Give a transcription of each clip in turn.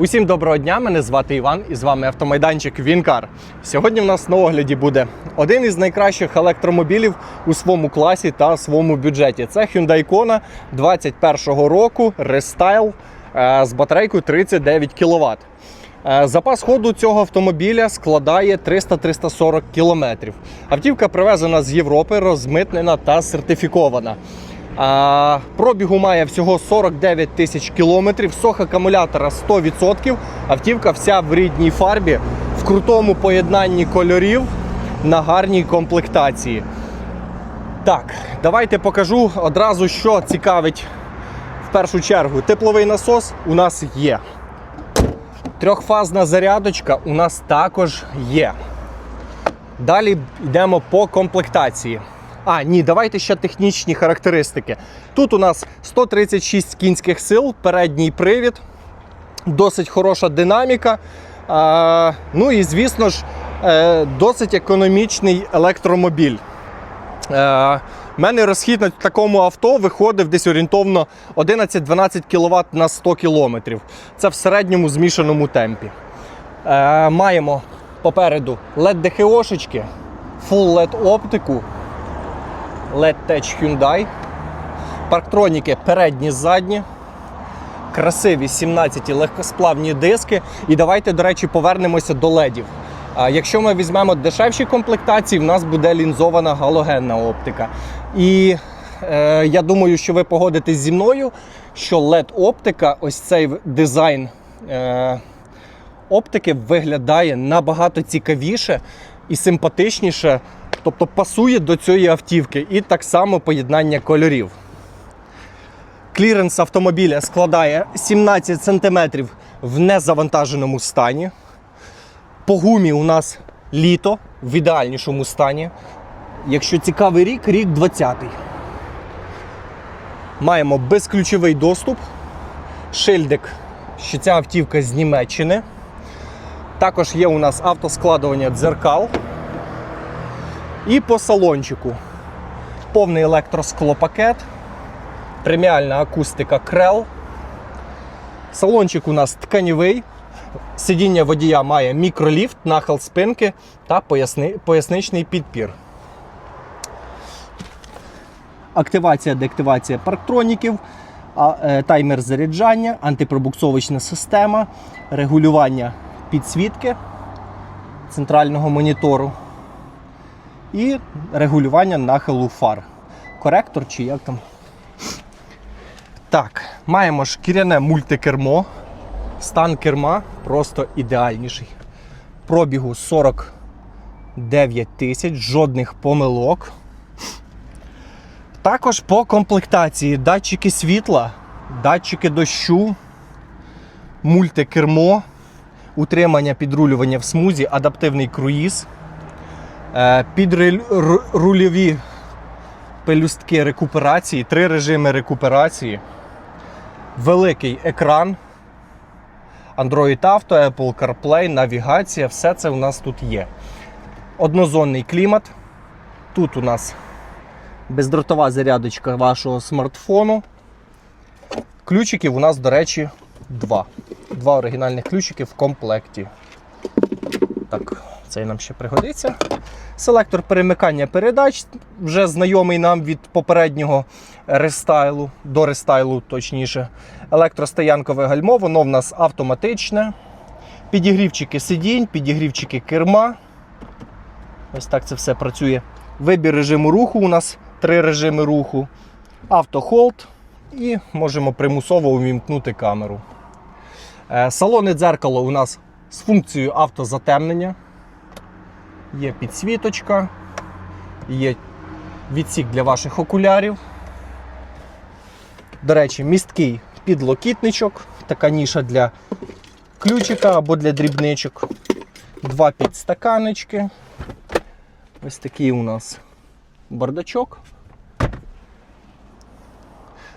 Усім доброго дня! Мене звати Іван і з вами автомайданчик Вінкар. Сьогодні в нас на огляді буде один із найкращих електромобілів у своєму класі та своєму бюджеті. Це Hyundai Kona 21 року рестайл з батарейкою 39 кВт. Е, Запас ходу цього автомобіля складає 300-340 км. Автівка привезена з Європи, розмитнена та сертифікована. А, пробігу має всього 49 тисяч кілометрів, сох акумулятора 100%. Автівка вся в рідній фарбі, в крутому поєднанні кольорів на гарній комплектації. Так, давайте покажу одразу, що цікавить в першу чергу. Тепловий насос у нас є. Трьохфазна зарядочка у нас також є. Далі йдемо по комплектації. А, ні, давайте ще технічні характеристики. Тут у нас 136 кінських сил, передній привід, досить хороша динаміка. А, ну і, звісно ж, е, досить економічний електромобіль. Е, У мене розхід на такому авто виходив десь орієнтовно 11-12 кВт на 100 км. Це в середньому змішаному темпі. Е, Маємо попереду LED DHO-шечки, Full LED оптику, LED Tech Hyundai, парктроніки передні, задні, красиві 17 легкосплавні диски. І давайте, до речі, повернемося до ледів. Якщо ми візьмемо дешевші комплектації, в нас буде лінзована галогенна оптика. І е, я думаю, що ви погодитесь зі мною, що LED-оптика, ось цей дизайн е, оптики виглядає набагато цікавіше і симпатичніше, тобто пасує до цієї автівки, і так само поєднання кольорів. Кліренс автомобіля складає 17 см в незавантаженому стані. По гумі у нас літо в ідеальнішому стані. Якщо цікавий рік, рік 20-й. Маємо безключовий доступ, шильдик, що ця автівка з Німеччини. Також є у нас автоскладування дзеркал. І по салончику повний електросклопакет, преміальна акустика Крел. Салончик у нас тканівий. Сидіння водія має мікроліфт, нахил спинки та поясни, поясничний підпір. Активація, деактивація парктроніків, е, таймер заряджання, антипробуксовочна система, регулювання підсвітки центрального монітору і регулювання нахилу фар. Коректор чи як там. Так, маємо шкіряне мультикермо. Стан керма просто ідеальніший. Пробігу 49 тисяч, жодних помилок. Також по комплектації датчики світла, датчики дощу, мультикермо, утримання підрулювання в смузі, адаптивний круїз, підрульові пелюстки рекуперації, три режими рекуперації, великий екран. Android Auto, Apple CarPlay, навігація, все це у нас тут є. Однозонний клімат. Тут у нас бездротова зарядочка вашого смартфону. Ключиків у нас, до речі, два. Два оригінальних ключики в комплекті. Так, цей нам ще пригодиться. Селектор перемикання передач, вже знайомий нам від попереднього рестайлу, до рестайлу, точніше. Електростоянкове гальмо, воно в нас автоматичне. Підігрівчики сидінь, підігрівчики керма. Ось так це все працює. Вибір режиму руху. У нас три режими руху. Автохолд і можемо примусово увімкнути камеру. Е, Салонне дзеркало у нас з функцією автозатемнення. Є підсвіточка, є відсік для ваших окулярів. До речі, місткий підлокітничок, така ніша для ключика або для дрібничок. Два підстаканечки. Ось такий у нас бардачок.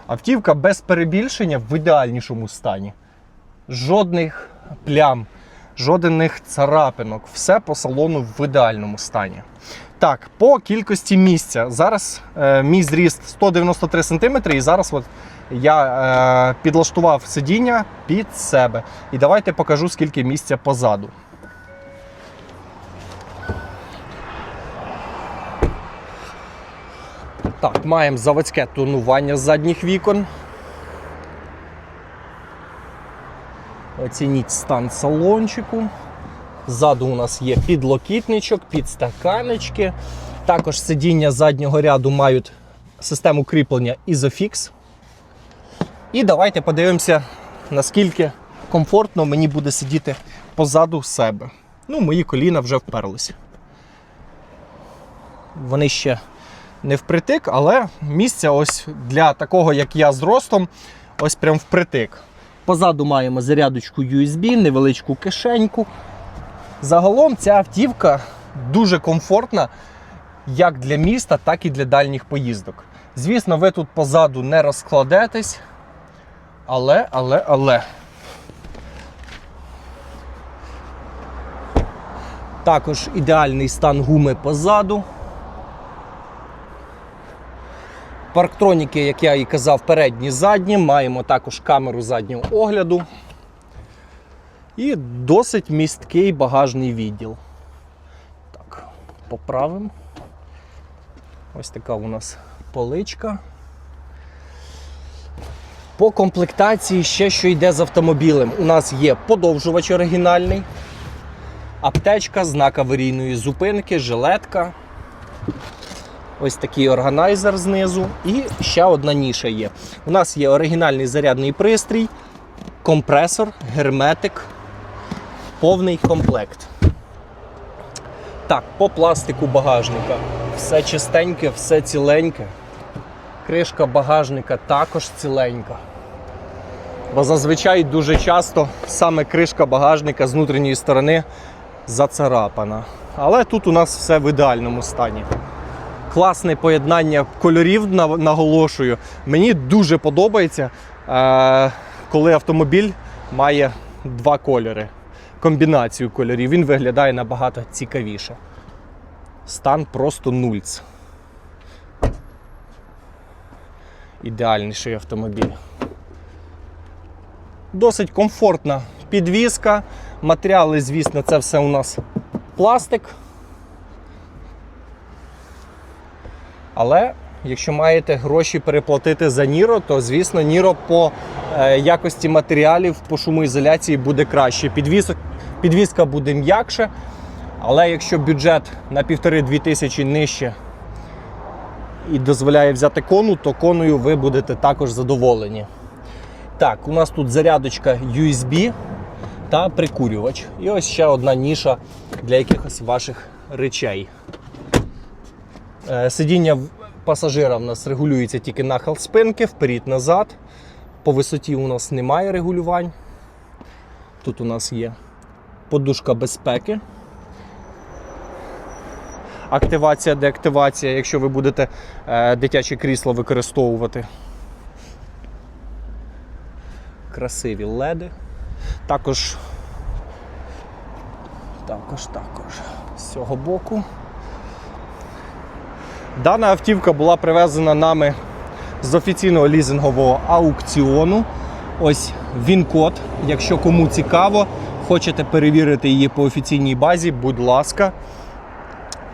Автівка без перебільшення в ідеальнішому стані. Жодних плям жодних царапинок. Все по салону в ідеальному стані. Так, по кількості місця. Зараз е, мій зріст 193 см, і зараз от я е, підлаштував сидіння під себе. І давайте покажу, скільки місця позаду. Так, маємо заводське тонування задніх вікон. Оцініть стан салончику. Ззаду у нас є підлокітничок, підстаканечки. Також сидіння заднього ряду мають систему кріплення Isofix. І давайте подивимося, наскільки комфортно мені буде сидіти позаду себе. Ну, мої коліна вже вперлися. Вони ще не впритик, але місця ось для такого, як я з ростом, ось прям впритик. Позаду маємо зарядочку USB, невеличку кишеньку. Загалом ця автівка дуже комфортна як для міста, так і для дальніх поїздок. Звісно, ви тут позаду не розкладетесь, але, але, але. Також ідеальний стан гуми позаду. Парктроніки, як я і казав, передні задні. Маємо також камеру заднього огляду. І досить місткий багажний відділ. Так, поправимо. Ось така у нас поличка. По комплектації ще що йде з автомобілем. У нас є подовжувач оригінальний, аптечка, знак аварійної зупинки, жилетка. Ось такий органайзер знизу. І ще одна ніша є. У нас є оригінальний зарядний пристрій, компресор, герметик, повний комплект. Так, по пластику багажника. Все чистеньке, все ціленьке. Кришка багажника також ціленька. Бо зазвичай дуже часто саме кришка багажника з внутрішньої сторони зацарапана. Але тут у нас все в ідеальному стані. Класне поєднання кольорів наголошую. Мені дуже подобається, е, коли автомобіль має два кольори. Комбінацію кольорів. Він виглядає набагато цікавіше. Стан просто нульц. Ідеальніший автомобіль. Досить комфортна підвізка. Матеріали, звісно, це все у нас пластик. Але якщо маєте гроші переплатити за Ніро, то звісно Ніро по е, якості матеріалів по шумоізоляції буде краще. Підвісок, підвіска буде м'якше. Але якщо бюджет на 1,5-2 тисячі нижче і дозволяє взяти кону, то коною ви будете також задоволені. Так, у нас тут зарядочка USB та прикурювач. І ось ще одна ніша для якихось ваших речей. Е, Сидіння пасажира в нас регулюється тільки нахил спинки, вперед-назад. По висоті у нас немає регулювань. Тут у нас є подушка безпеки. Активація, деактивація, якщо ви будете е, дитяче крісло використовувати. Красиві леди. Також, також, також з цього боку. Дана автівка була привезена нами з офіційного лізингового аукціону. Ось він код. Якщо кому цікаво, хочете перевірити її по офіційній базі, будь ласка.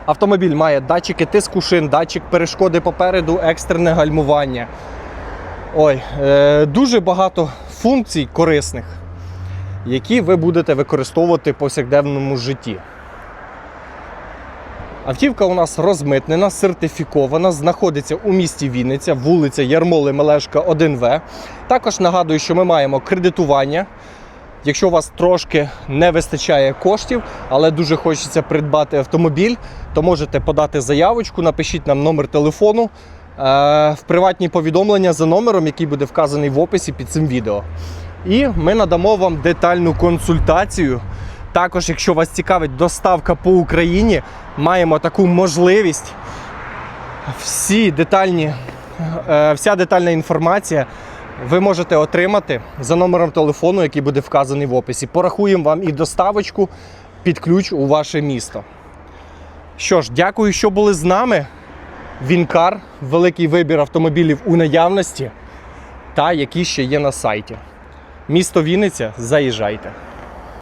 Автомобіль має датчики тиску шин, датчик перешкоди попереду, екстрене гальмування. Ой, е, дуже багато функцій корисних, які ви будете використовувати в повсякденному житті. Автівка у нас розмитнена, сертифікована, знаходиться у місті Вінниця, вулиця Ярмоли Мелешка 1В. Також нагадую, що ми маємо кредитування. Якщо у вас трошки не вистачає коштів, але дуже хочеться придбати автомобіль, то можете подати заявочку, напишіть нам номер телефону е, в приватні повідомлення за номером, який буде вказаний в описі під цим відео. І ми надамо вам детальну консультацію. Також, якщо вас цікавить доставка по Україні, маємо таку можливість. Всі детальні, е, вся детальна інформація ви можете отримати за номером телефону, який буде вказаний в описі. Порахуємо вам і доставочку під ключ у ваше місто. Що ж, дякую, що були з нами. Вінкар, великий вибір автомобілів у наявності та які ще є на сайті. Місто Вінниця, заїжджайте.